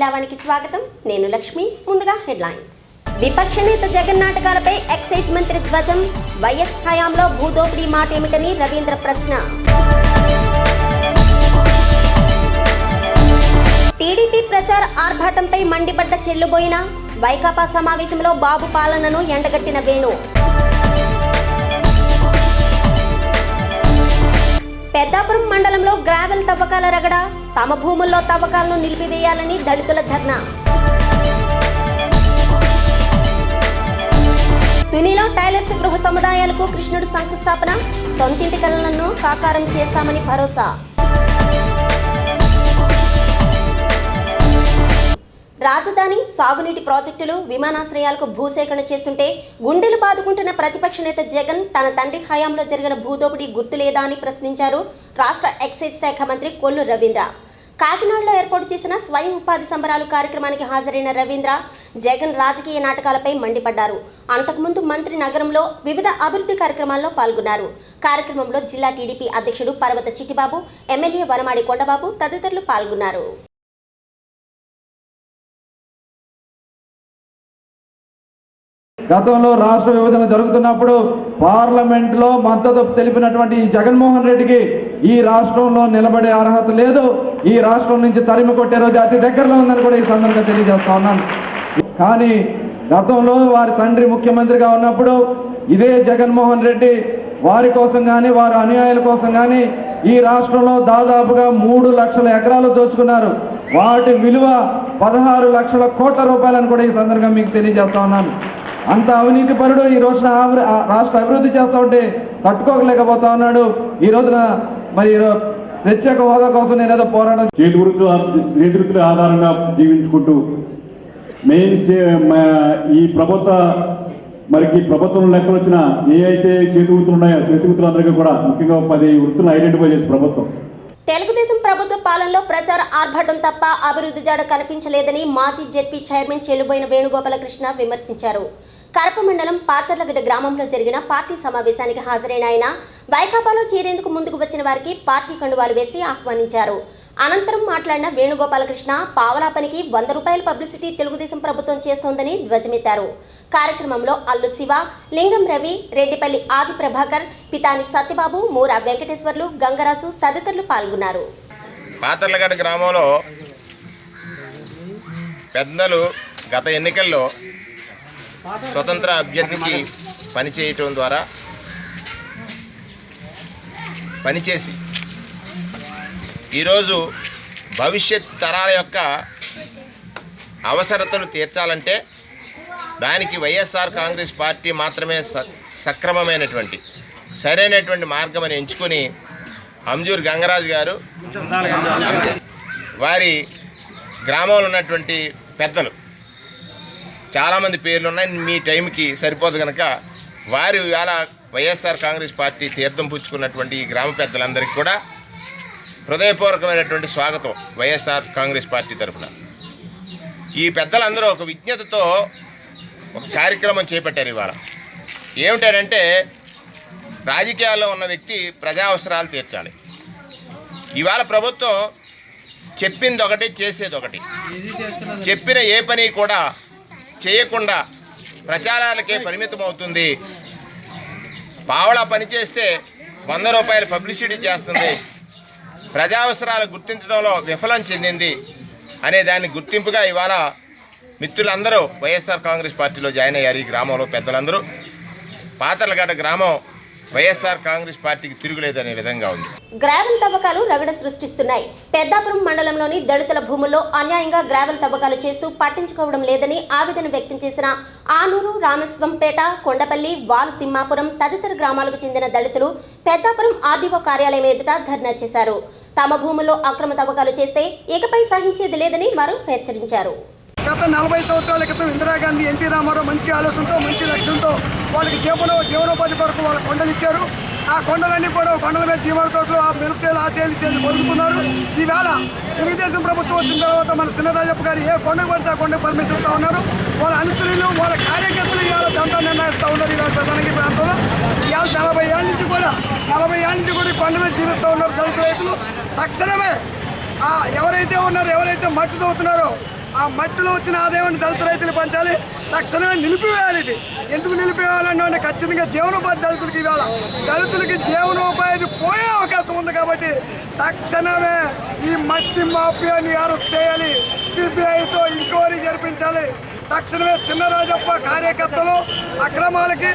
నమస్తే స్వాగతం. నేను లక్ష్మి ముందుగా హెడ్లైన్స్. విపక్ష నేత జగన్ నాటకాలపై ఎక్సైజ్ మంత్రి ధ్వజం. వైఎస్ హయాంలో భూదోపిడీ మాట ఏమిటని రవీంద్ర ప్రశ్న. టీడీపీ ప్రచార ఆర్భాటంపై మండిపడ్డ చెల్లుబోయిన వైకాపా సమావేశంలో బాబు పాలనను ఎండగట్టిన వేణు. పెద్దాపురం మండలంలో గ్రావెల్ తవ్వకాల రగడ తమ భూముల్లో తవ్వకాలను నిలిపివేయాలని దళితుల ధర్నా. తునిలో టైలర్స్ గృహ సముదాయాలకు కృష్ణుడు శంకుస్థాపన సొంతింటి కలలను సాకారం చేస్తామని భరోసా. రాజధాని సాగునీటి ప్రాజెక్టులు విమానాశ్రయాలకు భూసేకరణ చేస్తుంటే గుండెలు బాదుకుంటున్న ప్రతిపక్ష నేత జగన్ తన తండ్రి హయాంలో జరిగిన భూదోపిడీ గుర్తులేదా అని ప్రశ్నించారు రాష్ట్ర ఎక్సైజ్ శాఖ మంత్రి కొల్లు రవీంద్ర. కాకినాడలో ఏర్పాటు చేసిన స్వయం ఉపాధి సంబరాలు కార్యక్రమానికి హాజరైన రవీంద్ర జగన్ రాజకీయ నాటకాలపై మండిపడ్డారు. అంతకుముందు మంత్రి నగరంలో వివిధ అభివృద్ధి కార్యక్రమాల్లో పాల్గొన్నారు. కార్యక్రమంలో జిల్లా టీడీపీ అధ్యక్షుడు పర్వత చిట్టిబాబు ఎమ్మెల్యే వనమాడి కొండబాబు తదితరులు పాల్గొన్నారు. గతంలో రాష్ట్ర విభజన జరుగుతున్నప్పుడు పార్లమెంట్లో మద్దతు తెలిపినటువంటి ఈ జగన్మోహన్ రెడ్డికి ఈ రాష్ట్రంలో నిలబడే అర్హత లేదు. ఈ రాష్ట్రం నుంచి తరిమి కొట్టే రోజు అతి దగ్గరలో ఉందని కూడా ఈ సందర్భంగా తెలియజేస్తా ఉన్నాను. కానీ గతంలో వారి తండ్రి ముఖ్యమంత్రిగా ఉన్నప్పుడు ఇదే జగన్మోహన్ రెడ్డి వారి కోసం కానీ వారి అనుయాయుల కోసం కానీ ఈ రాష్ట్రంలో దాదాపుగా మూడు లక్షల ఎకరాలు దోచుకున్నారు. వాటి విలువ పదహారు లక్షల కోట్ల రూపాయలని కూడా ఈ సందర్భంగా మీకు తెలియజేస్తా ఉన్నాను. అంత అవినీతి పరుడు ఈ రోజున రాష్ట్ర అభివృద్ధి చేస్తా ఉంటే తట్టుకోలేకపోతా ఉన్నాడు. ఈ రోజున మరి ప్రత్యేక హోదా కోసం నేనేదో పోరాటం చేతి వృత్తుల చేతి వృత్తుల ఆధారంగా జీవించుకుంటూ మెయిన్ ఈ ప్రభుత్వ మరికి ప్రభుత్వం లెక్కలు వచ్చిన ఏ అయితే చేతి వృత్తులు ఉన్నాయో చేతి వృత్తులందరికీ కూడా ముఖ్యంగా పది వృత్తులను ఐడెంటిఫై చేసి ప్రభుత్వం. తెలుగుదేశం ప్రభుత్వ పాలనలో ప్రచార ఆర్భాటం తప్ప అభివృద్ధి జాడ కనిపించలేదని మాజీ జెడ్పీ చైర్మన్ చెల్లుబోయిన వేణుగోపాలకృష్ణ విమర్శించారు. కరప మండలం పాతర్లగడ్డ గ్రామంలో జరిగిన పార్టీ సమావేశానికి హాజరైన ఆయన వైకాపాలో చేరేందుకు ముందుకు వచ్చిన వారికి పార్టీ కండువాలు వేసి ఆహ్వానించారు. అనంతరం మాట్లాడిన వేణుగోపాలకృష్ణ పావలా పనికి వంద రూపాయల పబ్లిసిటీ తెలుగుదేశం ప్రభుత్వం చేస్తోందని ధ్వజమెత్తారు. కార్యక్రమంలో అల్లు శివ లింగం రవి రెడ్డిపల్లి ఆది ప్రభాకర్ పితాని సత్యబాబు మూరా వెంకటేశ్వర్లు గంగరాజు తదితరులు పాల్గొన్నారు. పాతర్లగడ్డ గ్రామంలో పెద్దలు గత ఎన్నికల్లో స్వతంత్ర అభ్యర్థికి పనిచేయటం ద్వారా పనిచేసి ఈరోజు భవిష్యత్ తరాల యొక్క అవసరతలు తీర్చాలంటే దానికి వైఎస్ఆర్ కాంగ్రెస్ పార్టీ మాత్రమే సక్రమమైనటువంటి సరైనటువంటి మార్గం ఎంచుకొని అంజూర్ గంగరాజు గారు వారి గ్రామంలో ఉన్నటువంటి పెద్దలు చాలామంది పేర్లు ఉన్నాయి మీ టైంకి సరిపోదు కనుక వారి వేళ వైఎస్ఆర్ కాంగ్రెస్ పార్టీ తీర్థం పుచ్చుకున్నటువంటి ఈ గ్రామ పెద్దలందరికీ కూడా హృదయపూర్వకమైనటువంటి స్వాగతం వైఎస్ఆర్ కాంగ్రెస్ పార్టీ తరఫున. ఈ పెద్దలందరూ ఒక విజ్ఞతతో ఒక కార్యక్రమం చేపట్టారు ఇవాళ. ఏమిటంటే రాజకీయాల్లో ఉన్న వ్యక్తి ప్రజా అవసరాలు తీర్చాలి. ఇవాళ ప్రభుత్వం చెప్పింది ఒకటి చేసేది ఒకటి చెప్పిన ఏ పని కూడా చేయకుండా ప్రచారాలకే పరిమితం అవుతుంది పావలా పనిచేస్తే వంద రూపాయల పబ్లిసిటీ చేస్తుంది. ప్రజా అవసరాలు గుర్తించడంలో విఫలం చెందింది అనే దాన్ని గుర్తింపుగా ఇవాళ మిత్రులందరూ వైఎస్ఆర్ కాంగ్రెస్ పార్టీలో జాయిన్ అయ్యారు ఈ గ్రామంలో పెద్దలందరూ. పాతలగడ్డ గ్రామం వైఎస్ఆర్ కాంగ్రెస్ పార్టీకి తిరుగులేదనే విధంగా ఉంది. గ్రావెల్ తవ్వకాలు రగడ సృష్టిస్తున్నాయి. పెద్దాపురం మండలంలోని దళితుల భూముల్లో అన్యాయంగా గ్రావెల్ తవ్వకాలు చేస్తూ పట్టించుకోవడం లేదని ఆవేదన వ్యక్తం చేసిన ఆనూరు రామస్వంపేట కొండపల్లి వాలు తిమ్మాపురం తదితర గ్రామాలకు చెందిన దళితులు పెద్దాపురం ఆర్డీఓ కార్యాలయం ఎదుట ధర్నా చేశారు. తమ భూముల్లో అక్రమ తవ్వకాలు చేస్తే ఇకపై సహించేది లేదని వారు హెచ్చరించారు. గత నలభై సంవత్సరాల క్రితం ఇందిరాగాంధీ ఎన్టీ రామారావు మంచి ఆలోచనతో మంచి లక్ష్యంతో వాళ్ళకి జీవన జీవనోపాధి కొరకు వాళ్ళ కొండలు ఇచ్చారు. ఆ కొండలన్నీ కూడా కొండల మీద జీవన తోటలు ఆ మెరుపు చేలు చేసి చేలు బతుకుతున్నారు. ఈవేళ తెలుగుదేశం ప్రభుత్వం వచ్చిన తర్వాత మన చిన్నరాజప్ప గారు ఏ కొండకు పడితే ఆ కొండకు పర్మిషన్ ఇస్తూ ఉన్నారు. వాళ్ళ అనుచరులు వాళ్ళ కార్యకర్తలు ఇవాళ దంతా నిర్ణయిస్తూ ఉన్నారు ఈరోజు ప్రధానికి ప్రాంతంలో. ఇవాళ నలభై ఏళ్ళ నుంచి కూడా నలభై ఏళ్ళ నుంచి కూడా ఈ కొండ మీద జీవిస్తూ ఉన్నారు దళిత రైతులు. తక్షణమే ఎవరైతే ఉన్నారో ఎవరైతే మట్టి తవ్వుతున్నారో ఆ మట్టిలో వచ్చిన ఆదాయాన్ని దళిత రైతులు పంచాలి. తక్షణమే నిలిపివేయాలి ఇది. ఎందుకు నిలిపివేయాలంటే ఖచ్చితంగా జీవనోపాధి దళితులకి ఇవ్వాలి దళితులకి జీవనోపాధి పోయే అవకాశం ఉంది కాబట్టి తక్షణమే ఈ మట్టి మాఫియాని అరెస్ట్ చేయాలి. సిబిఐతో ఇంక్వైరీ జరిపించాలి. తక్షణమే చిన్నరాజప్ప కార్యకర్తలు అక్రమాలకి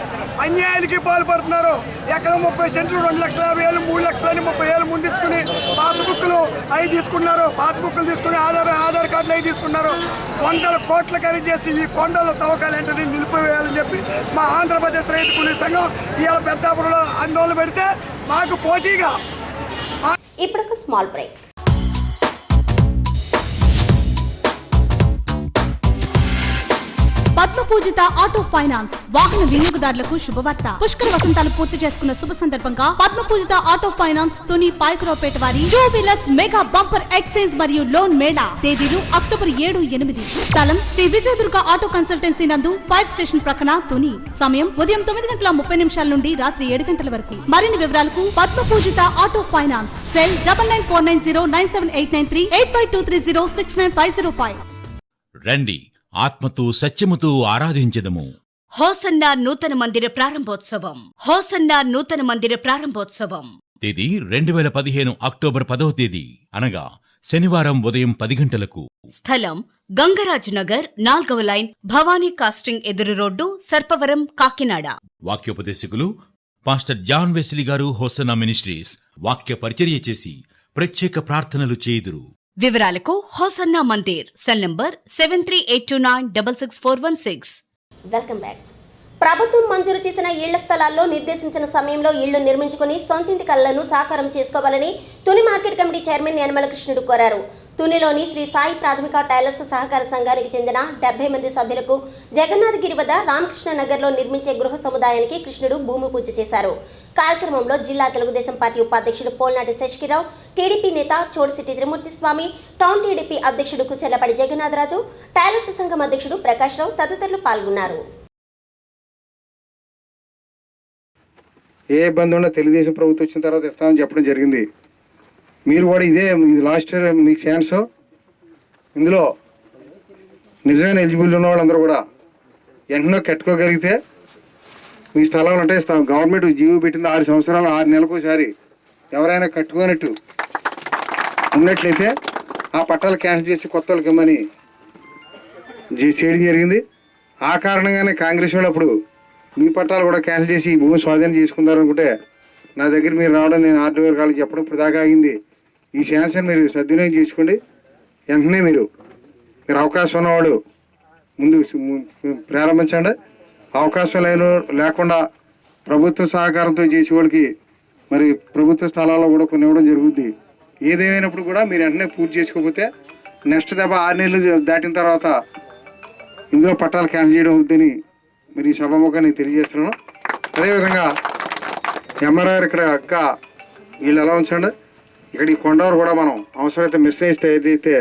అన్యాయానికి పాల్పడుతున్నారు. ఎక్కడ ముప్పై సెంట్లు రెండు లక్షల యాభై వేలు మూడు లక్షలని ముప్పై వేలు ముందించుకుని పాస్బుక్లు అవి తీసుకున్నారు. పాస్బుక్లు తీసుకుని ఆధార్ ఆధార్ కార్డులు అవి తీసుకున్నారు. వందల కోట్ల ఖరీదు చేసి ఈ కొండలు తవ్వకాలంటే నిలిపివేయాలని చెప్పి మా ఆంధ్రప్రదేశ్ రైతు కూలీ సంఘం ఇవాళ పెద్దాపురంలో ఆందోళన పెడితే మాకు పోటీగా ఇప్పుడు ఒక small break. Padma Pujitha auto finance వాహన వినియోగదారులకు శుభవార్త. పుష్కర వసంతాలు పూర్తి చేసుకున్న శుభ సందర్భంగా పద్మ పూజిత ఆటో ఫైనాన్స్ తుని పాయకరావుపేట వారి two wheelers mega bumper exchange మరియు లోన్ మేళా తేదీలు అక్టోబర్ ఏడు ఎనిమిది. స్థలం శ్రీ విజయదుర్గ ఆటో కన్సల్టెన్సీ నందు ఫైర్ స్టేషన్ ప్రక్కన తుని. సమయం ఉదయం తొమ్మిది గంటల ముప్పై నిమిషాల నుండి రాత్రి ఏడు గంటల వరకు. మరిన్ని వివరాలకు Padma Pujitha auto finance. Cell double nine four nine zero nine seven eight nine three eight five two three zero six nine five zero five. రండి. ఆత్మతో సత్యముతో ఆరాధించదము. హోసన్నా నూతన మందిర ప్రారంభోత్సవం. హోసన్నా నూతన మందిర ప్రారంభోత్సవం. తేదీ రెండు వేల పదిహేను అక్టోబర్ పదవ తేదీ. అనగా శనివారం ఉదయం పది గంటలకు. స్థలం గంగరాజు నగర్ నాల్గవ లైన్ భవానీ కాస్టింగ్ ఎదురు రోడ్డు సర్పవరం కాకినాడ. వాక్యోపదేశకులు పాస్టర్ జాన్ వెస్లీ గారు హోసనా మినిస్ట్రీస్ వాక్య పరిచర్య చేసి ప్రత్యేక ప్రార్థనలు చేయుదురు. వివరాలకు Hosanna Mandir cell number seven three eight two nine double six four one six. Welcome back ప్రభుత్వం మంజూరు చేసిన ఇళ్ళ స్థలాల్లో నిర్దేశించిన సమయంలో ఇళ్ళు నిర్మించుకుని సొంతింటి కళ్ళను సాకారం చేసుకోవాలని Tuni market committee chairman Yanamala Krishnudu కోరారు. తునిలోని శ్రీ సాయి ప్రాథమిక టైలర్స్ సహకార సంఘానికి చెందిన డెబ్బై మంది సభ్యులకు జగన్నాథగిరి వద్ద రామకృష్ణ నగర్లో నిర్మించే గృహ సముదాయానికి కృష్ణుడు భూమి పూజ చేశారు. కార్యక్రమంలో జిల్లా తెలుగుదేశం పార్టీ ఉపాధ్యక్షుడు పోల్నాటి శశికిరావు టీడీపీ నేత చోడిశెట్టి త్రిమూర్తి స్వామి టౌన్ టీడీపీ అధ్యక్షుడు కుచెల్లపడి జగన్నాథరాజు టైలర్స్ సంఘం అధ్యక్షుడు ప్రకాశ్రావు తదితరులు పాల్గొన్నారు. ఏ ఇబ్బంది ఉన్నా తెలుగుదేశం ప్రభుత్వం వచ్చిన తర్వాత ఇస్తామని చెప్పడం జరిగింది. మీరు కూడా ఇదే ఇది లాస్ట్ ఇయర్ మీకు ఛాన్స్ ఇందులో నిజమైన ఎలిజిబుల్ ఉన్న వాళ్ళందరూ కూడా వెంటనే కట్టుకోగలిగితే మీ స్థలాలు అంటే గవర్నమెంట్ జీవో పెట్టింది ఆరు సంవత్సరాలు ఆరు నెలలకు ఒకసారి ఎవరైనా కట్టుకోనట్టు ఉన్నట్లయితే ఆ పట్టాలు క్యాన్సిల్ చేసి కొత్త వాళ్ళకి ఇమ్మని జే- చేయడం జరిగింది. ఆ కారణంగానే కాంగ్రెస్ వాళ్ళు అప్పుడు మీ పట్టాలు కూడా క్యాన్సిల్ చేసి ఈ భూమి స్వాధీనం చేసుకుందారు అనుకుంటే నా దగ్గర మీరు రావడం నేను ఆర్డీఓ కాలేజ్ చెప్పడం ఇప్పుడు దాకా ఆగింది. ఈ ఛాన్స్ని మీరు సద్వినియోగం చేసుకోండి. వెంటనే మీరు మీరు అవకాశం ఉన్నవాళ్ళు ముందు ప్రారంభించండి. అవకాశం లేని లేకుండా ప్రభుత్వ సహకారంతో చేసే వాళ్ళకి మరి ప్రభుత్వ స్థలాల్లో కూడా కొన్ని ఇవ్వడం జరుగుద్ది. ఏదేమైనప్పుడు కూడా మీరు వెంటనే పూర్తి చేసుకోకపోతే నెక్స్ట్ దెబ్బ ఆరు నెలలు దాటిన తర్వాత ఇందులో పట్టాలు క్యాన్సిల్ చేయడం అవుద్దని మరి ఈ సభాముఖాన్ని తెలియజేస్తున్నాను. అదేవిధంగా ఎంఆర్ఆర్ ఇక్కడ అక్క వీళ్ళు ఎలా ఉంచండి? ఇక్కడ ఈ కొండవారు కూడా మనం అవసరమైతే మిశ్రయిస్తే ఏదైతే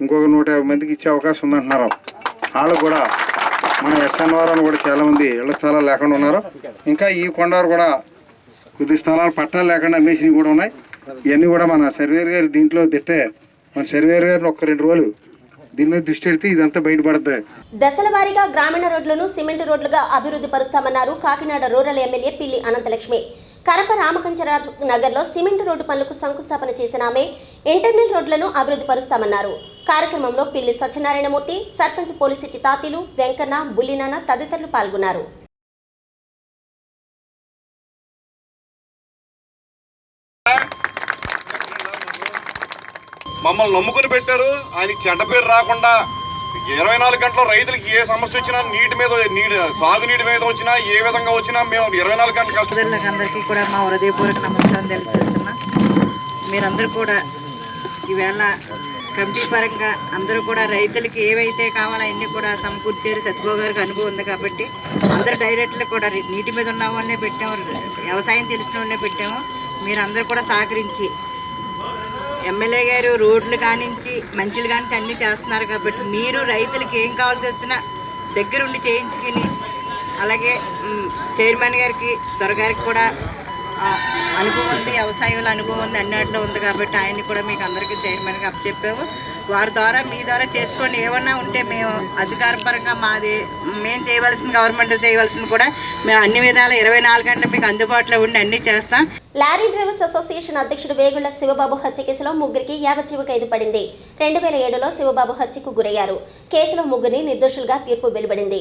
ఇంకొక నూట యాభై మందికి ఇచ్చే అవకాశం ఉందంటున్నారు వాళ్ళు కూడా మన ఎస్ఎన్ఆర్ అని కూడా చాలామంది ఇళ్ళ స్థలాలు లేకుండా ఉన్నారు. ఇంకా ఈ కొండవారు కూడా కొద్ది స్థలాలు పట్టాలు లేకుండా అమ్మేసినవి కూడా ఉన్నాయి. ఇవన్నీ కూడా మన సర్వేర్ గారి దీంట్లో తిట్టే మన సర్వేర్ గారిని ఒక రెండు రోజులు దీని మీద దృష్టి పెడితే ఇదంతా బయటపడతాయి దశల వారీగా గ్రామీణ రోడ్లను సిమెంట్ రోడ్లుగా అభివృద్ధి పరుస్తామన్నారు కాకినాడ రూరల్ ఎమ్మెల్యే పిల్లి అనంతలక్ష్మి. కరప రామకంచరాజు నగర్లో సిమెంట్ రోడ్డు పనులకు శంకుస్థాపన చేసిన ఆమె ఇంటర్నల్ రోడ్లను అభివృద్ధి పరుస్తామన్నారు. కార్యక్రమంలో పిల్లి సత్యనారాయణమూర్తి సర్పంచ్ పోలిసిట్టి తాతీలు వెంకన్న బుల్లినాన తదితరులు పాల్గొన్నారు. మమ్మల్ని నమ్ముకుని పెట్టారు. ఆయనకి చెడ్డ పేరు రాకుండా ఇరవై నాలుగు గంటల రైతులకి ఏ సమస్య వచ్చినా నీటి మీద నీటి సాగునీటి మీద వచ్చినా ఏ విధంగా వచ్చినా మేము ఇరవై నాలుగు గంటలు కష్టం అందరికీ కూడా మా హృదయపూర్వక నమస్కారం తెలియజేస్తున్నా. మీరందరూ కూడా ఈవేళ కమిటీ పరంగా అందరూ కూడా రైతులకి ఏవైతే కావాలో అన్నీ కూడా సమకూర్చారు. సత్యబాబు గారికి అనుభవం ఉంది కాబట్టి అందరు డైరెక్ట్లు కూడా నీటి మీద ఉన్న వాళ్ళనే పెట్టాము. వ్యవసాయం తెలిసిన వాళ్ళనే పెట్టాము. మీరందరూ కూడా సహకరించి ఎమ్మెల్యే గారు రోడ్లు కానించి మంచులు కానించి అన్నీ చేస్తున్నారు కాబట్టి మీరు రైతులకి ఏం కావాల్సి వచ్చినా దగ్గరుండి చేయించుకుని అలాగే చైర్మన్ గారికి దొరగారికి కూడా అనుభవం ఉంది వ్యవసాయంలో అనుభవం ఉంది అన్నింటిలో ఉంది కాబట్టి ఆయన్ని కూడా మీకు అందరికీ చైర్మన్గా అప్పచెప్పాము. వారి ద్వారా మీ ద్వారా చేసుకొని ఏమన్నా ఉంటే మేము అధికారపరంగా మాది మేము చేయవలసిన గవర్నమెంట్ చేయవలసింది కూడా మేము అన్ని విధాలు ఇరవై నాలుగు గంటలు మీకు అందుబాటులో ఉండి అన్ని చేస్తాం. లారీ డ్రైవర్స్ అసోసియేషన్ అధ్యక్షుడు వేగుళ్ళ శివబాబు హత్య కేసులో ముగ్గురికి యావజ్జీవ ఖైదు పడింది రెండు వేల ఏడులో శివబాబు హత్యకు గురయ్యారు. కేసులో ముగ్గురిని నిర్దోషులుగా తీర్పు వెలువడింది.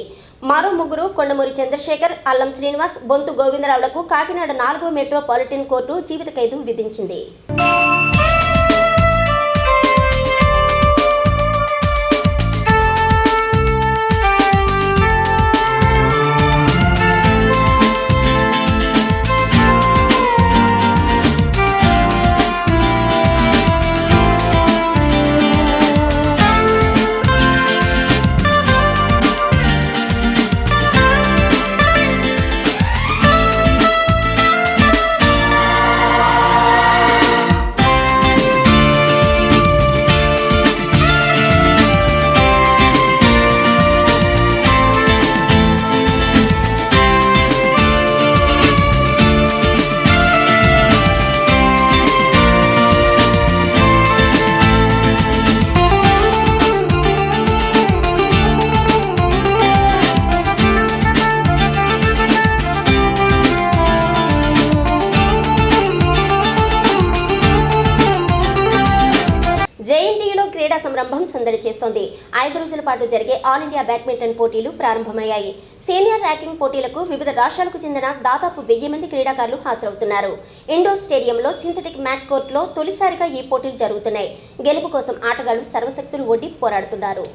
మరో ముగ్గురు కొండమూరి చంద్రశేఖర్ అల్లం శ్రీనివాస్ బొంతు గోవిందరావులకు కాకినాడ నాలుగో మెట్రోపాలిటన్ కోర్టు జీవిత ఖైదు విధించింది. పాటు జరిగే ఆల్ ఇండియా బ్యాడ్మింటన్ పోటీలు ప్రారంభమయ్యాయి. సీనియర్ ర్యాంకింగ్ పోటీలకు వివిధ రాష్ట్రాలకు చెందిన దాదాపు వెయ్యి మంది క్రీడాకారులు హాజరవుతున్నారు. ఇండోర్ స్టేడియంలో సింథటిక్ మ్యాట్ కోర్టులో తొలిసారిగా ఈ పోటీలు జరుగుతున్నాయి. గెలుపు కోసం ఆటగాళ్ళు సర్వశక్తులు ఒడ్డి పోరాడుతున్నారు.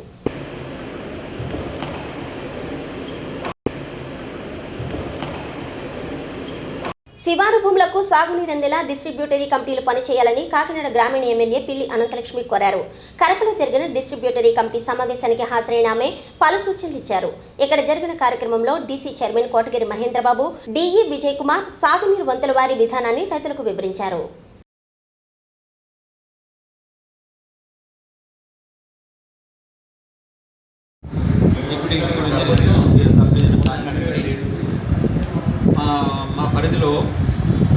శివారు భూములకు సాగునీరు అందేలా డిస్ట్రిబ్యూటరీ కమిటీలు పనిచేయాలని కాకినాడ గ్రామీణ ఎమ్మెల్యే పిల్లి అనంతలక్ష్మి కోరారు. కరపలో జరిగిన డిస్ట్రిబ్యూటరీ కమిటీ సమావేశానికి హాజరైన ఆమె పలు సూచనలు ఇచ్చారు. ఇక్కడ జరిగిన కార్యక్రమంలో DC chairman Kotagiri Mahendrababu DE Vijay Kumar సాగునీరు వంతుల వారి విధానాన్ని రైతులకు వివరించారు deputy executive engineer sub division Kakinada మా మా పరిధిలో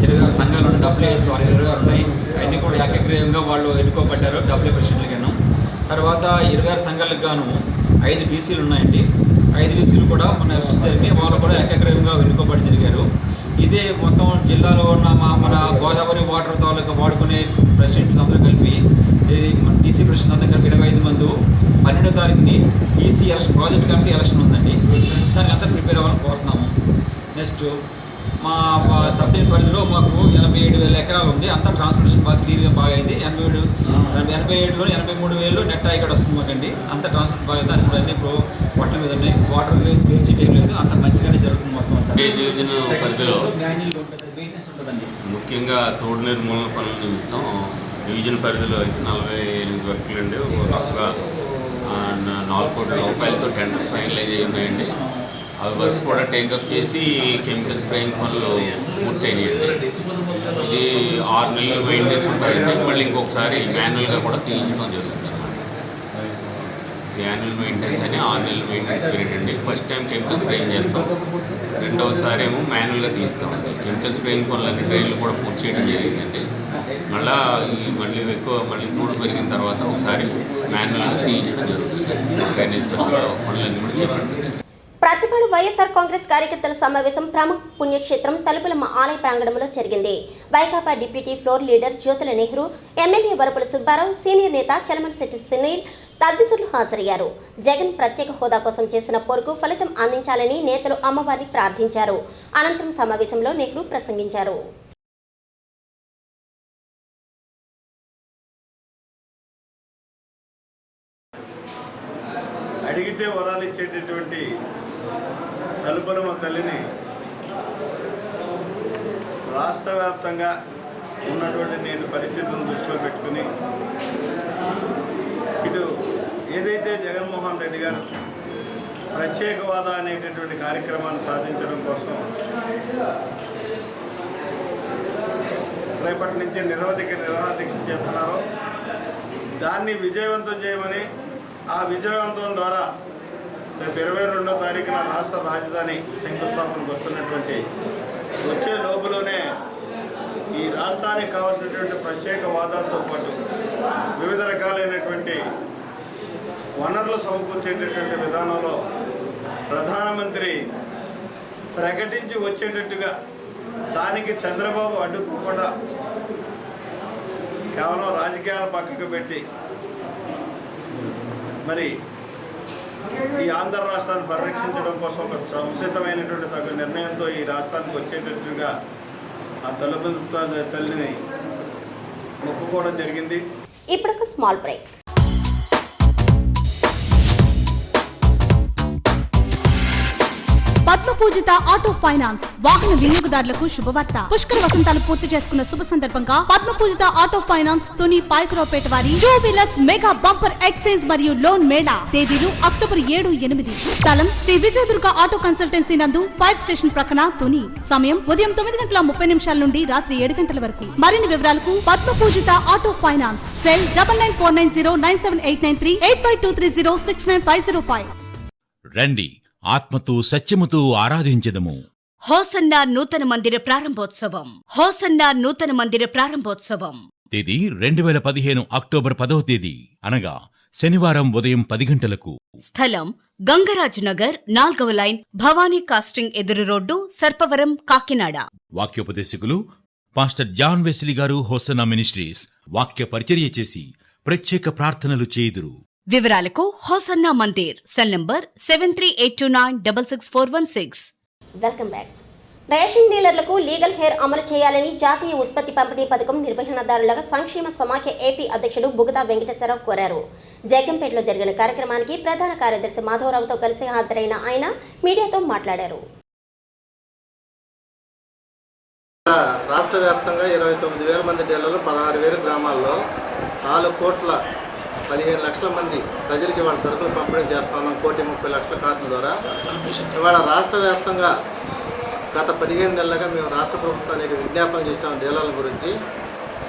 ఇరవై ఆరు సంఘాలు ఉన్నాయి డబ్ల్యూఎస్ వాళ్ళు ఇరవై ఆరు ఉన్నాయి అవన్నీ కూడా ఏకగ్రీవంగా వాళ్ళు ఎన్నుకోబడ్డారు డబ్ల్యూ ప్రెసిడెంట్లు గాను తర్వాత ఇరవై ఆరు సంఘాలకు గాను ఐదు బీసీలు ఉన్నాయండి. ఐదు బీసీలు కూడా మన జరిగి వాళ్ళు కూడా ఏకాగ్రహంగా వెనుకబడి జరిగారు. ఇదే మొత్తం జిల్లాలో ఉన్న మా మన గోదావరి వాటర్ తాలూకా వాడుకునే ప్రెసిడెంట్ అందరూ కలిపి ఇది మన ప్రెసిడెంట్ అందరూ కలిపి ఇరవై ఐదు మంది పన్నెండో తారీఖుని EC election project committee election ఉందండి. దానికి అంతా ప్రిపేర్ అవ్వాలని కోరుతున్నాము. నెక్స్ట్ మా మా సబ్ డివిజన్ పరిధిలో మాకు ఎనభై ఏడు వేల ఎకరాలు ఉంది. అంతా ట్రాన్స్పోర్టేషన్ బాగా క్లియర్గా బాగా అయింది. ఎనభై ఏడు ఎనభై ఏడులో ఎనభై మూడు వేలు నెట్ ఇక్కడ వస్తుంది మాకండి. అంత ట్రాన్స్పోర్ట్ బాగా అయింది. ఇప్పుడు అన్ని ఇప్పుడు పొట్ల మీద ఉన్నాయి. వాటర్ స్కేర్సిటీ ఏం లేదు. అంత మంచిగానే జరుగుతుంది మొత్తం అంతా. డివిజన్ పరిధిలో? ముఖ్యంగా తోడు నిర్మూలన పనుల నిమిత్తం డివిజన్ పరిధిలో అయితే నలభై ఎనిమిది వర్కులు అండి. రఫ్గా నాలుగు కోట్ల రూపాయలతో టెండర్స్ ఫైనలైజ్ అయి ఉన్నాయండి. అవి వర్క్స్ కూడా టేకప్ చేసి కెమికల్ స్ప్రేయింగ్ పనులు పూర్తయినాయండి. ఇది ఆరు నెలలు మెయింటెనెన్స్ చేసుకుంటారంటే మళ్ళీ ఇంకొకసారి మాన్యువల్గా కూడా తీయించడం జరుగుతుంది యాన్యువల్ మెయింటెనెన్స్ అని ఆరు నెలలు మెయింటెనెన్స్ పీరియడ్ అండి. ఫస్ట్ టైం కెమికల్ స్ప్రేయింగ్ చేస్తాం. రెండవసారి ఏమో మాన్యువల్గా తీస్తాం కెమికల్ స్ప్రేయింగ్ పనులన్నీ ట్రైన్లు కూడా పూర్తి చేయడం జరిగిందండి. మళ్ళా మళ్ళీ ఎక్కువ మళ్ళీ ఫ్రూట్ పెరిగిన తర్వాత ఒకసారి మాన్యువల్గా తీయించడం జరుగుతుంది. డ్రైనేజ్ పనులన్నీ కూడా చేపడుతుంది. ప్రతిపాడు వైఎస్ఆర్ కాంగ్రెస్ కార్యకర్తల సమావేశం ప్రముఖ పుణ్యక్షేత్రం తలుపులమ్మ ఆలయ ప్రాంగణంలో జరిగింది. Vaikapa deputy floor leader Jyothula Nehru MLA Varupula Subbarao senior నేత చలమలశెట్టి సునీల్ తదితరులు హాజరయ్యారు. జగన్ ప్రత్యేక హోదా కోసం చేసిన పోరుకు ఫలితం అందించాలని నేతలు అమ్మవారిని ప్రార్థించారు. అనంతరం సమావేశంలో నెహ్రూ ప్రసంగించారు. అడిగితే వరాలు ఇచ్చేటటువంటి తల్లిని రాష్ట్ర వ్యాప్తంగా ఉన్నటువంటి నేను పరిస్థితులను దృష్టిలో పెట్టుకుని ఇటు ఏదైతే జగన్మోహన్ రెడ్డి గారు ప్రత్యేక హోదా అనేటటువంటి కార్యక్రమాన్ని సాధించడం కోసం రేపటి నుంచి నిరవధిక నిరాధీక్ష చేస్తున్నారో దాన్ని విజయవంతం చేయమని ఆ విజయవంతం ద్వారా రేపు ఇరవై రెండో తారీఖున రాష్ట్ర రాజధాని శంకుస్థాపనకు వస్తున్నటువంటి వచ్చే లోపులోనే ఈ రాష్ట్రానికి కావాల్సినటువంటి ప్రత్యేక వాదాలతో పాటు వివిధ రకాలైనటువంటి వనరులు సమకూర్చేటటువంటి విధానంలో ప్రధానమంత్రి ప్రకటించి వచ్చేటట్టుగా దానికి చంద్రబాబు అడ్డుకోకుండా కేవలం రాజకీయాలు పక్కకు పెట్టి మరి ఈ ఆంధ్ర రాష్ట్రాన్ని పరిరక్షించడం కోసం ఒక సంసిద్ధమైనటువంటి తగ్గ నిర్ణయంతో ఈ రాష్ట్రానికి వచ్చేటట్టుగా ఆ తలుపు తల్లిని మొక్కుకోవడం జరిగింది. ఇప్పుడు ఒక small break. Padma Pujitha auto finance వాహన వినియోగదారులకు శుభవార్త. పుష్కర వసంతాలు పూర్తి చేసుకున్న శుభ సందర్భంగా పద్మ పూజిత ఆటో ఫైనాన్స్ తుని పాయకరావుపేట వారి two wheelers mega bumper exchange మరియు లోన్ మేళా తేదీలు అక్టోబర్ ఏడు ఎనిమిది. స్థలం శ్రీ విజయదుర్గ ఆటో కన్సల్టెన్సీ నందు ఫైర్ స్టేషన్ ప్రక్కన తుని. సమయం ఉదయం తొమ్మిది గంటల ముప్పై నిమిషాల నుండి రాత్రి ఏడు గంటల వరకు. మరిన్ని వివరాలకు Padma Pujitha auto finance. Cell double nine four nine zero nine seven eight nine three eight five two three zero six nine five zero five. రండి. ఆత్మతో సత్యముతో ఆరాధించదము. హోసన్న నూతన మందిర ప్రారంభోత్సవం. హోసన్న నూతన మందిర ప్రారంభోత్సవం. తేదీ రెండు వేల పదిహేను అక్టోబర్ పదవ తేదీ. అనగా శనివారం ఉదయం పది గంటలకు. స్థలం గంగరాజు నగర్ నాల్గవ లైన్ భవానీ కాస్టింగ్ ఎదురు రోడ్డు సర్పవరం కాకినాడ. వాక్యోపదేశకులు పాస్టర్ జాన్ వెస్లీ గారు హోసనా మినిస్ట్రీస్ వాక్య పరిచర్య చేసి ప్రత్యేక ప్రార్థనలు చేయుదురు. వివరాలకు Hosanna Mandir cell number seven three eight two nine double six four one six. Welcome back. Ration డీలర్లకు legal heir అమలు చేయాలని జాతీయ ఉత్పత్తి పంపిణీ పథకం నిర్వహణదారుల సంక్షేమ సమాఖ్య ఏపీ అధ్యక్షుడు బుగదా వెంకటేశ్వరరావు కోరారు. జగ్గంపేటలో జరిగిన కార్యక్రమానికి ప్రధాన కార్యదర్శి మాధవరావుతో కలిసి హాజరైన ఆయన మీడియాతో మాట్లాడారు. రాష్ట్ర వ్యాప్తంగా ఇరవై తొమ్మిది వేల మంది డీలర్లు పదహారు వేల గ్రామాల్లో నాలుగు కోట్ల పదిహేను లక్షల మంది ప్రజలకి వాళ్ళ సరుకులు పంపిణీ చేస్తున్నాం. కోటి ముప్పై లక్షల కార్డుల ద్వారా. ఇవాళ రాష్ట్ర వ్యాప్తంగా గత పదిహేను నెలలుగా మేము రాష్ట్ర ప్రభుత్వానికి విజ్ఞాపన చేసాం డీలర్ల గురించి.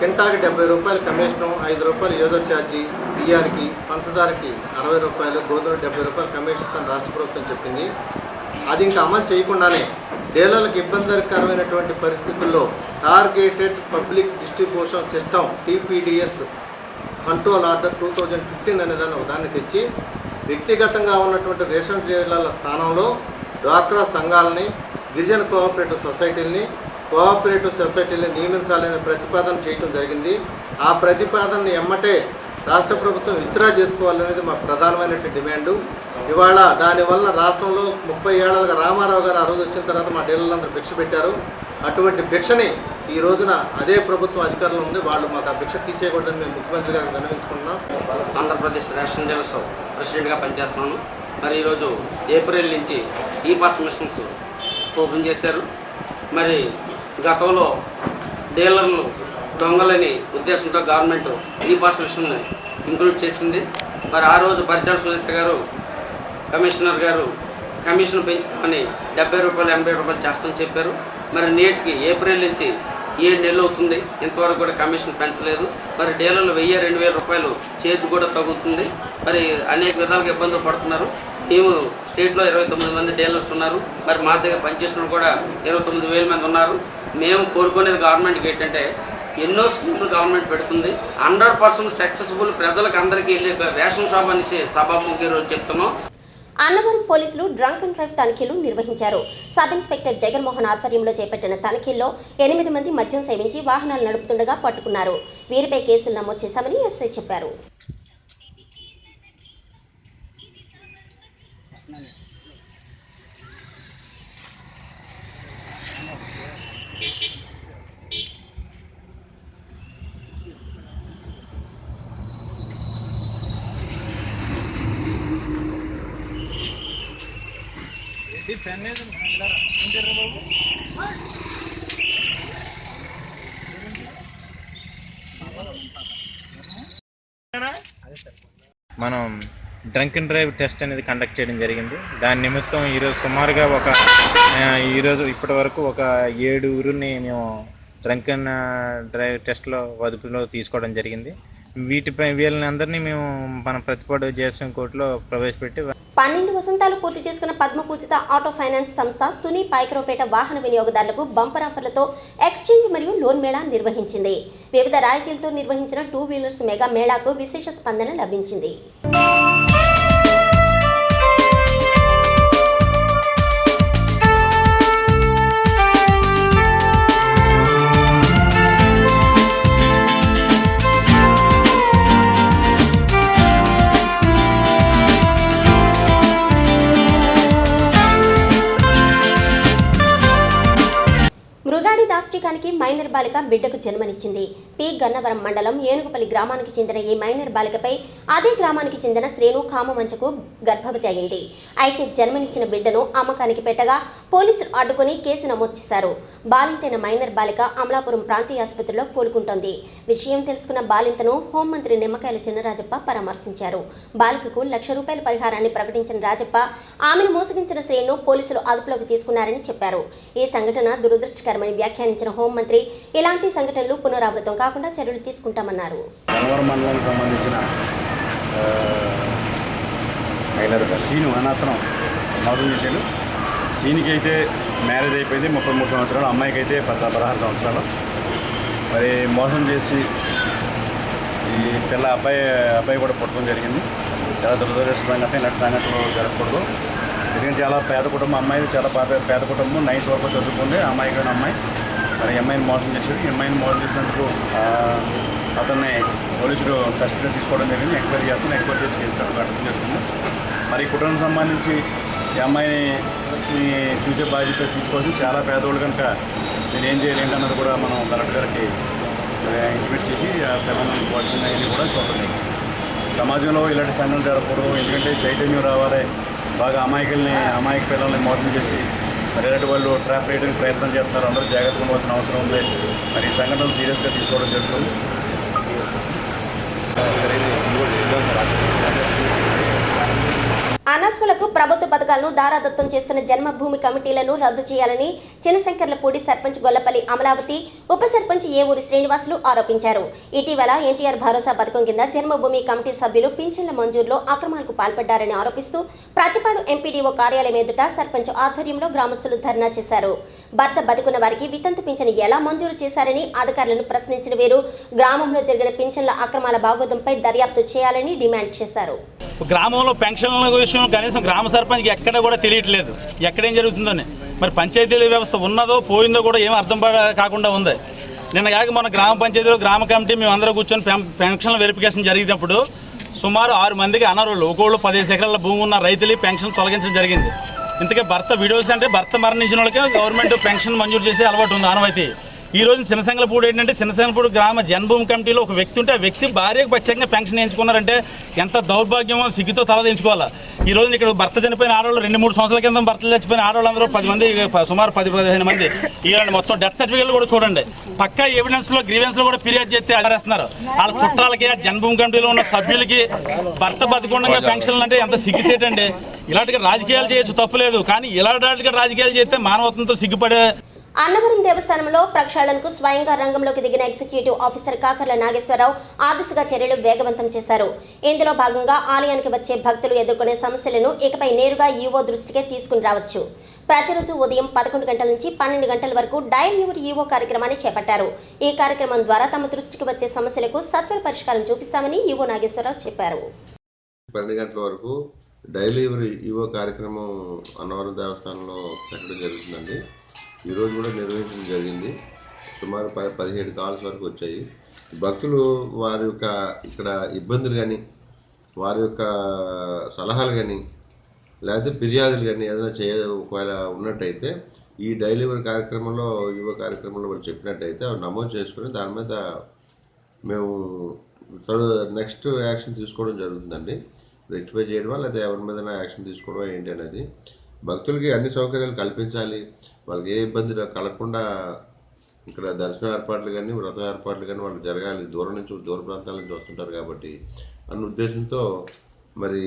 కింటాకి డెబ్బై రూపాయలు కమిషను ఐదు రూపాయలు యూజర్ ఛార్జీ బియ్యానికి పంచదారకి అరవై రూపాయలు గోధుమ డెబ్బై రూపాయలు కమిషన్ ఇస్తాను రాష్ట్ర ప్రభుత్వం చెప్పింది. అది ఇంకా అమలు చేయకుండానే డీలర్లకు ఇబ్బందికరమైనటువంటి పరిస్థితుల్లో targeted public distribution system TPDS control order two thousand fifteen అనే దాన్ని ఒక దాన్ని తెచ్చి వ్యక్తిగతంగా ఉన్నటువంటి రేషన్ డీలర్ల స్థానంలో డ్వాక్రా సంఘాలని గిరిజన కోఆపరేటివ్ సొసైటీలని కోఆపరేటివ్ సొసైటీని నియమించాలనే ప్రతిపాదన చేయడం జరిగింది. ఆ ప్రతిపాదనని ఎమ్మటే రాష్ట్ర ప్రభుత్వం విత్డ్రా చేసుకోవాలనేది మా ప్రధానమైనటువంటి డిమాండు. ఇవాళ దానివల్ల రాష్ట్రంలో ముప్పై ఏళ్ళగా రామారావు గారు ఆ రోజు వచ్చిన తర్వాత మా డీలర్లందరూ భిక్ష పెట్టారు. అటువంటి భిక్షని ఈ రోజున అదే ప్రభుత్వం అధికారంలో ఉంది. వాళ్ళు మాకు ఆ భిక్ష తీసేయకూడదని మేము ముఖ్యమంత్రి గారికి విన్నవించుకున్నాం ఆంధ్రప్రదేశ్ రేషన్ డీలర్స్ ప్రెసిడెంట్గా పనిచేస్తున్నాను. మరి ఈరోజు ఏప్రిల్ నుంచి ఈ పాస్ మిషన్స్ ఓపెన్ చేశారు. మరి గతంలో డీలర్లు దొంగలని ఉద్దేశంతో గవర్నమెంట్ ఈ పాస్ మిషన్ ఇంక్లూడ్ చేసింది. మరి ఆ రోజు పరిటాల సునీత గారు కమిషనర్ గారు కమిషన్ పెంచుతామని డెబ్బై రూపాయలు ఎనభై రూపాయలు చేస్తామని చెప్పారు. మరి నేటికి ఏప్రిల్ నుంచి ఏడు నెలలు అవుతుంది. ఇంతవరకు కూడా కమిషన్ పెంచలేదు. మరి డీలర్లు వెయ్యి రెండు వేల రూపాయలు చేతి కూడా తగ్గుతుంది మరి అనేక విధాలుగా ఇబ్బందులు పడుతున్నారు. మేము స్టేట్లో ఇరవై తొమ్మిది మంది డీలర్స్ ఉన్నారు. మరి మా దగ్గర పనిచేసిన కూడా ఇరవై తొమ్మిది వేల మంది ఉన్నారు. మేము కోరుకునేది గవర్నమెంట్కి ఏంటంటే ఎన్నో స్కీములు గవర్నమెంట్ పెడుతుంది. హండ్రెడ్ పర్సెంట్ సక్సెస్ఫుల్ ప్రజలకు అందరికీ వెళ్ళే రేషన్ షాప్ అనేసి సభాముఖి రోజు చెప్తున్నాం. అన్నవరం పోలీసులు డ్రంక్ అండ్ డ్రైవ్ తనిఖీలు నిర్వహించారు. సబ్ ఇన్స్పెక్టర్ జగన్మోహన్ ఆధ్వర్యంలో చేపట్టిన తనిఖీల్లో ఎనిమిది మంది మద్యం సేవించి వాహనాలు నడుపుతుండగా పట్టుకున్నారు. వీరిపై కేసులు నమోదు చేశామని ఎస్ఐ చెప్పారు. మనం డ్రంక్ అండ్ డ్రైవ్ టెస్ట్ అనేది కండక్ట్ చేయడం జరిగింది. దాని నిమిత్తం ఈరోజు సుమారుగా ఒక ఈరోజు ఇప్పటి వరకు ఒక ఏడుగురిని మేము డ్రంక్ అండ్ డ్రైవ్ టెస్ట్లో వదుపులో తీసుకోవడం జరిగింది. వీటిపై వీళ్ళని అందరినీ మేము మన ప్రతిపాడు జిఎస్ఎం కోర్టులో ప్రవేశపెట్టి పన్నెండు వసంతాలు పూర్తి చేసుకున్న పద్మ పూజిత ఆటో ఫైనాన్స్ సంస్థ తుని పాయకరావుపేట వాహన వినియోగదారులకు బంపర్ ఆఫర్లతో ఎక్స్చేంజ్ మరియు లోన్ మేళా నిర్వహించింది. వివిధ రాయితీలతో నిర్వహించిన టూ వీలర్స్ మెగా మేళాకు విశేష స్పందన లభించింది. బాలిక బిడ్డకు జన్మనిచ్చింది. పి. గన్నవరం మండలం ఏనుగుపల్లి గ్రామానికి చెందిన ఈ మైనర్ బాలికపై అదే గ్రామానికి చెందిన శ్రేణు కామవంచకు గర్భవతి అయింది. అయితే జన్మనిచ్చిన బిడ్డను అమ్మకానికి పెట్టగా పోలీసులు అడ్డుకుని కేసు నమోదు చేశారు. బాలింతైన మైనర్ బాలిక అమలాపురం ప్రాంతీయ ఆసుపత్రిలో కోలుకుంటోంది. విషయం తెలుసుకున్న బాలింతను హోంమంత్రి నిమ్మకాయల చిన్నరాజప్ప పరామర్శించారు. బాలికకు లక్ష రూపాయల పరిహారాన్ని ప్రకటించిన రాజప్ప ఆమెను మోసగించిన శ్రేణును పోలీసులు అదుపులోకి తీసుకున్నారని చెప్పారు. ఈ సంఘటన దురదృష్టకరమని వ్యాఖ్యానించిన హోంమంత్రి ఇలాంటి సంఘటనలు పునరావృతం కాకుండా చర్యలు తీసుకుంటామన్నారు. గన్నవరం మండలానికి సంబంధించిన సీను అనాథనం మోసం సీనికి అయితే మ్యారేజ్ అయిపోయింది ముప్పై మూడు సంవత్సరాలు అమ్మాయికి అయితే పద పదహారు సంవత్సరాలు. మరి మోసం చేసి ఈ పిల్ల అబ్బాయి అబ్బాయి కూడా పుట్టడం జరిగింది. చాలా దురదృష్ట సంఘటన ఇలాంటి సంఘటనలు జరగకూడదు. ఎందుకంటే చాలా పేద కుటుంబం అమ్మాయి చాలా పేద పేద కుటుంబం నైన్త్ వరకు చదువుకుంది అమ్మాయి కూడా అమ్మాయి. మరి ఈ అమ్మాయిని మోసం చేశాడు ఈ అమ్మాయిని మోసం చేసినందుకు అతన్ని పోలీసులు కస్టడీ తీసుకోవడం జరిగింది. ఎంక్వైరీ చేస్తాం ఎంక్వైరీ చేసి కేసు కట్టడం జరుగుతుంది మరి ఈ కుటుంబం సంబంధించి ఈ అమ్మాయిని ఈ చూసే బాధ్యత తీసుకోవాల్సి చాలా పేదోళ్ళు కనుక నేను ఏం చేయాలి కూడా మనం కలెక్టర్ గారికి ఇంటిమేట్ చేసి ఆ పిల్లలను పోషణ కూడా చూడండి. సమాజంలో ఇలాంటి సంఘటనలు జరగకూడదు. ఎందుకంటే చైతన్యం రావాలి. బాగా అమాయకుల్ని అమాయక పిల్లల్ని మోసం చేసి అలాంటి వాళ్ళు ట్రాప్ వేయడానికి ప్రయత్నం చేస్తున్నారు. అందరూ జాగ్రత్తగా ఉండవలసిన అవసరం ఉంది. మరి ఈ సంఘటనలు సీరియస్గా తీసుకోవడం జరుగుతుంది. అనాథులకు ప్రభుత్వ పథకాలను దారాదత్తం చేస్తున్న జన్మభూమి కమిటీలను రద్దు చేయాలని చినశంకర్లపూడి సర్పంచ్ గొల్లపల్లి అమలావతి ఉప సర్పంచ్ ఏవూరి శ్రీనివాసులు ఆరోపించారు. ఇటీవల ఎన్టీఆర్ భరోసా పథకం కింద జన్మభూమి కమిటీ సభ్యులు పింఛన్ల మంజూరులో అక్రమాలకు పాల్పడ్డారని ఆరోపిస్తూ ప్రతిపాడు ఎంపీడీఓ కార్యాలయం ఎదుట సర్పంచ్ ఆధ్వర్యంలో గ్రామస్తులు ధర్నా చేశారు. భర్త బతుకున్న వారికి వితంతు పింఛను ఎలా మంజూరు చేశారని అధికారులను ప్రశ్నించిన వీరు గ్రామంలో జరిగిన పింఛన్ల అక్రమాల బాగోదంపై దర్యాప్తు చేయాలని డిమాండ్ చేశారు. గ్రామంలో పెన్షన్ల విషయం కనీసం గ్రామ సర్పంచ్కి ఎక్కడ కూడా తెలియట్లేదు. ఎక్కడేం జరుగుతుందని. మరి పంచాయతీల వ్యవస్థ ఉన్నదో పోయిందో కూడా ఏం అర్థం కాకుండా ఉంది. నిన్న కాక మన గ్రామ పంచాయతీలో గ్రామ కమిటీ మేము అందరూ కూర్చొని పెన్షన్ల వెరిఫికేషన్ జరిగినప్పుడు సుమారు ఆరు మందికి అనర్హులు ఒక్కోళ్ళు పదిహేను ఎకరాల భూమి ఉన్న రైతులు పెన్షన్ తొలగించడం జరిగింది. ఇంతకే భర్త విడోస్ అంటే భర్త మరణించిన వాళ్ళకి గవర్నమెంట్ పెన్షన్ మంజూరు చేసే అలవాటు ఉంది ఆనవాయితీ. ఈ రోజు చిన్నసంగలపూడి ఏంటంటే చిన్నసంగలపూడి గ్రామ జన్మభూమి కమిటీలో ఒక వ్యక్తి ఉంటే ఆ వ్యక్తి భార్యకు ప్రత్యేకంగా పెన్షన్ వేయించుకున్నారంటే ఎంత దౌర్భాగ్యమో సిగ్గుతో తలదించుకోవాలా ఈ రోజు ఇక్కడ భర్త చనిపోయిన ఆడవాళ్ళు రెండు మూడు సంవత్సరాల కింద భర్తలు చచ్చిపోయిన ఆడవాళ్ళందరూ పది మంది సుమారు పది పదిహేను మంది. ఇలాంటి మొత్తం డెత్ సర్టిఫికేట్లు కూడా చూడండి. పక్కా ఎవిడెన్స్లో గ్రీవెన్స్లో కూడా ఫిర్యాదు చేస్తే అడరేస్తున్నారు వాళ్ళ చుట్టాలకి ఆ జన్మభూమి కమిటీలో ఉన్న సభ్యులకి భర్త బతికుండగా పెన్షన్లు అంటే ఎంత సిగ్గుసేటండి ఇలాంటిగా రాజకీయాలు చేయొచ్చు తప్పులేదు కానీ ఇలాంటి రాజకీయాలు చేస్తే మానవత్వంతో సిగ్గుపడే అన్నవరం దేవస్థానంలో ప్రక్షాళనకు స్వయంగా రంగంలోకి దిగిన ఎగ్జిక్యూటివ్ ఆఫీసర్ కాకర్ల నాగేశ్వరరావు ఆ దిశగా చర్యలు వేగవంతం చేశారు. ఇందులో భాగంగా ఆలయానికి వచ్చే భక్తులు ఎదుర్కొనే సమస్యలను ఇకపై నేరుగా ఈవో దృష్టికే తీసుకుని రావచ్చు. ప్రతిరోజు ఉదయం పదకొండు గంటల నుంచి పన్నెండు గంటల వరకు డయల్ యువర్ ఈవో కార్యక్రమాన్ని చేపట్టారు. ఈ కార్యక్రమం ద్వారా తమ దృష్టికి వచ్చే సమస్యలకు సత్వర పరిష్కారం చూపిస్తామని ఈవో నాగేశ్వరరావు చెప్పారు. పన్నెండు గంటల వరకు డైలీ ఈవో కార్యక్రమం అన్నవరం దేవస్థానంలో పెట్టడం జరుగుతుందండి. ఈరోజు కూడా నిర్వహించడం జరిగింది. సుమారు పది పదిహేడు కాల్స్ వరకు వచ్చాయి. భక్తులు వారి యొక్క ఇక్కడ ఇబ్బందులు కానీ వారి యొక్క సలహాలు కానీ లేకపోతే ఫిర్యాదులు కానీ ఏదైనా చేయ ఒకవేళ ఉన్నట్టయితే ఈ డైలీ కార్యక్రమంలో యువ కార్యక్రమంలో వాళ్ళు చెప్పినట్టయితే అవి నమోదు చేసుకుని దాని మీద మేము నెక్స్ట్ యాక్షన్ తీసుకోవడం జరుగుతుందండి. రెక్టిఫై చేయడమా లేదా ఎవరి మీద యాక్షన్ తీసుకోవడమా ఏంటి అనేది భక్తులకి అన్ని సౌకర్యాలు కల్పించాలి. వాళ్ళకి ఏ ఇబ్బంది కలగకుండా ఇక్కడ దర్శన ఏర్పాట్లు కానీ వ్రత ఏర్పాట్లు కానీ వాళ్ళు జరగాలి. దూరం నుంచి దూర ప్రాంతాల నుంచి వస్తుంటారు కాబట్టి అన్న ఉద్దేశంతో మరి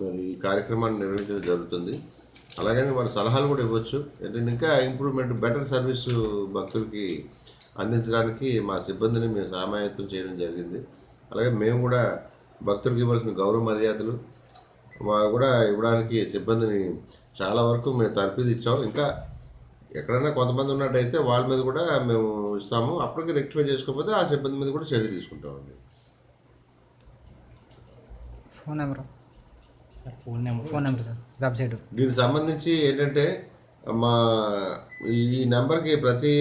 మరి ఈ కార్యక్రమాన్ని నిర్వహించడం జరుగుతుంది. అలాగని వాళ్ళ సలహాలు కూడా ఇవ్వచ్చు. ఏంటంటే ఇంకా ఇంప్రూవ్మెంట్ బెటర్ సర్వీస్ భక్తులకి అందించడానికి మా సిబ్బందిని మేము సమాయత్తం చేయడం జరిగింది. అలాగే మేము కూడా భక్తులకు ఇవ్వాల్సిన గౌరవ మర్యాదలు మా కూడా ఇవ్వడానికి సిబ్బందిని చాలా వరకు మేము తర్ఫీదు ఇచ్చాము ఇంకా ఎక్కడైనా కొంతమంది ఉన్నట్టయితే వాళ్ళ మీద కూడా మేము ఇస్తాము. అప్పటికి రెక్టిఫై చేసుకోకపోతే ఆ సిబ్బంది మీద కూడా చర్య తీసుకుంటామండి. Phone number. Phone number phone number sir website. దీనికి సంబంధించి ఏంటంటే మా ఈ నెంబర్కి ప్రతి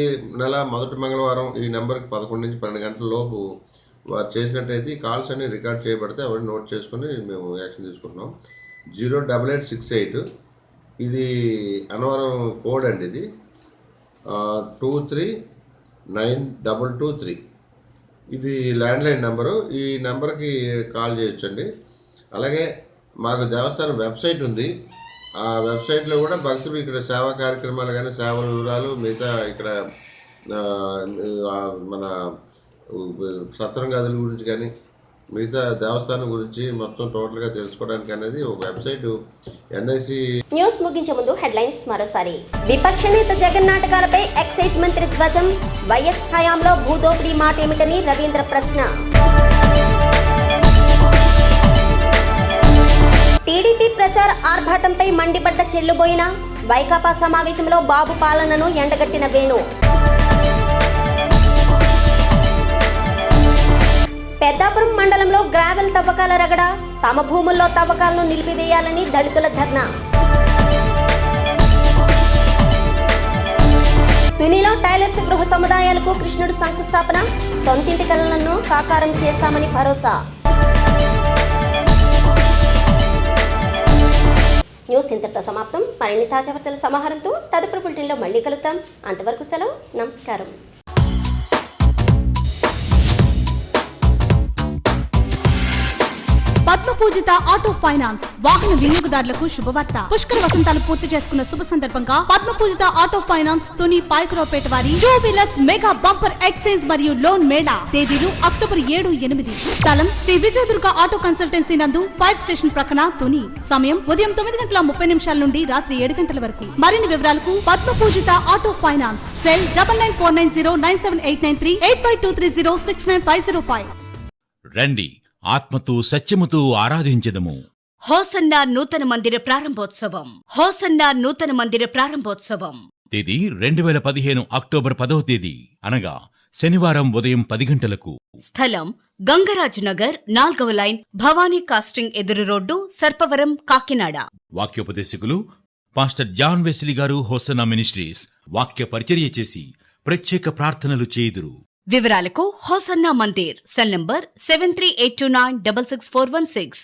నెల మొదటి మంగళవారం ఈ నెంబర్కి పదకొండు నుంచి పన్నెండు గంటల లోపు వారు చేసినట్టయితే ఈ కాల్స్ అన్ని రికార్డ్ చేయబడితే అవన్నీ నోట్ చేసుకొని మేము యాక్షన్ తీసుకుంటున్నాం. Zero double eight six eight ఇది అనవరం కోడ్ అండి ఇది. Two three nine double two three. ఇది ల్యాండ్లైన్ నెంబరు. ఈ నెంబర్కి కాల్ చేయొచ్చండి. అలాగే మాకు దేవస్థానం వెబ్సైట్ ఉంది. ఆ వెబ్సైట్లో కూడా భక్తులు ఇక్కడ సేవా కార్యక్రమాలు కానీ సేవల వివరాలు మిగతా ఇక్కడ మన సత్రం గదుల గురించి కానీ మిగతా దేవస్థానం గురించి మొత్తం టోటల్గా తెలుసుకోవడానికి అనేది ఒక వెబ్సైట్ ఎన్ఐసి న్యూస్ ముగించే ముందు హెడ్లైన్స్ మరోసారి. విపక్ష నేత జగన్ నాటకాలపై ఎక్సైజ్ మంత్రి ధ్వజం వైఎస్ హయాంలో భూదోపిడీ మాట ఏమిటని రవీంద్ర ప్రశ్న. టీడీపీ ప్రచార ఆర్భాటంపై మండిపడ్డ చెల్లుబోయిన వైకాపా సమావేశంలో బాబు పాలనను ఎండగట్టిన వేణు. పెద్దాపురం మండలంలో గ్రావెల్ తవ్వకాల రగడ తమ భూముల్లో తవ్వకాలను నిలిపివేయాలని దళితుల ధర్నా. తునిలో టైలర్స్ గృహ సముదాయాలకు కృష్ణుడు శంకుస్థాపన సొంతింటి కలలను సాకారం చేస్తామని భరోసా. న్యూస్ ఇంతటితో సమాప్తం. మరిన్ని తాజా వార్తల సమాహారంతో తదుపరి బులెటిన్లో మళ్ళీ కలుద్దాం. అంతవరకు సెలవు. నమస్కారం. పద్మ పూజిత ఆటో ఫైనాన్స్ వాహన వినియోగదారులకు శుభవార్త. పుష్కర వసంతాలు పూర్తి చేసుకున్న శుభ సందర్భంగా పద్మ పూజిత ఆటో ఫైనాన్స్ తుని పాయకురావుపేట వారి two wheelers mega bumper exchange మరియు లోన్ మేళా తేదీలు అక్టోబర్ ఏడు ఎనిమిది. స్థలం శ్రీ విజయదుర్గ ఆటో కన్సల్టెన్సీ నందు ఫైర్ స్టేషన్ ప్రక్కన తుని. సమయం ఉదయం తొమ్మిది గంటల ముప్పై నిమిషాల నుండి రాత్రి ఏడు గంటల వరకు. మరిన్ని వివరాలకు Padma Pujitha auto finance. Cell double nine four nine zero nine seven eight nine three eight five two three zero six nine five zero five. రండి. ఆత్మతో సత్యముతో ఆరాధించదము. హోసన్నా నూతన మందిర ప్రారంభోత్సవం. హోసన్నా నూతన మందిర ప్రారంభోత్సవం. తేదీ రెండు వేల పదిహేను అక్టోబర్ పదవ తేదీ. అనగా శనివారం ఉదయం పది గంటలకు. స్థలం గంగరాజు నగర్ నాల్గవ లైన్ భవానీ కాస్టింగ్ ఎదురు రోడ్డు సర్పవరం కాకినాడ. వాక్యోపదేశకులు పాస్టర్ జాన్ వెస్లీ గారు హోసనా మినిస్ట్రీస్ వాక్య పరిచర్య చేసి ప్రత్యేక ప్రార్థనలు చేయుదురు. వివరాలకు Hosanna Mandir cell number seven three eight two nine double six four one six.